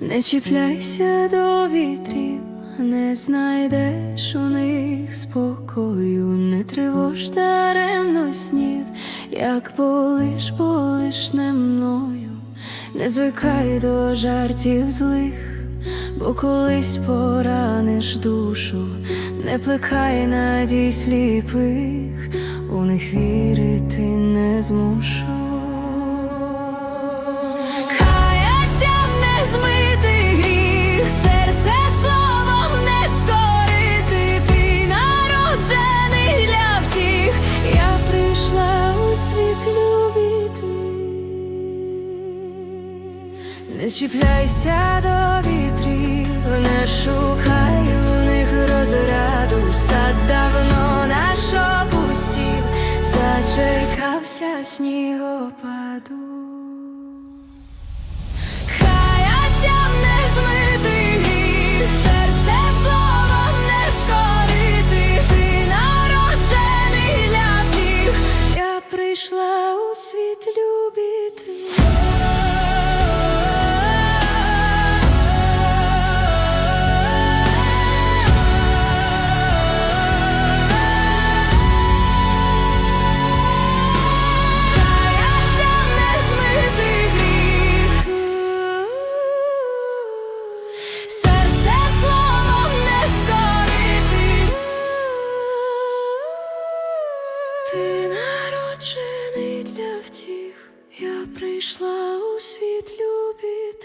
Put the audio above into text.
Не чіпляйся до вітрів, не знайдеш у них спокою, не тривож даремно снів, як болиш, болиш не мною, не звикай до жартів злих, бо колись пораниш душу, не плекай надій сліпих, у них вірити не змушу. Не чіпляйся до вітрів, не шукай у них розраду, сад давно наш опустів, зачекався снігопаду. Прийшла у світ любити. Ти народжений для втіх, я прийшла у світ любі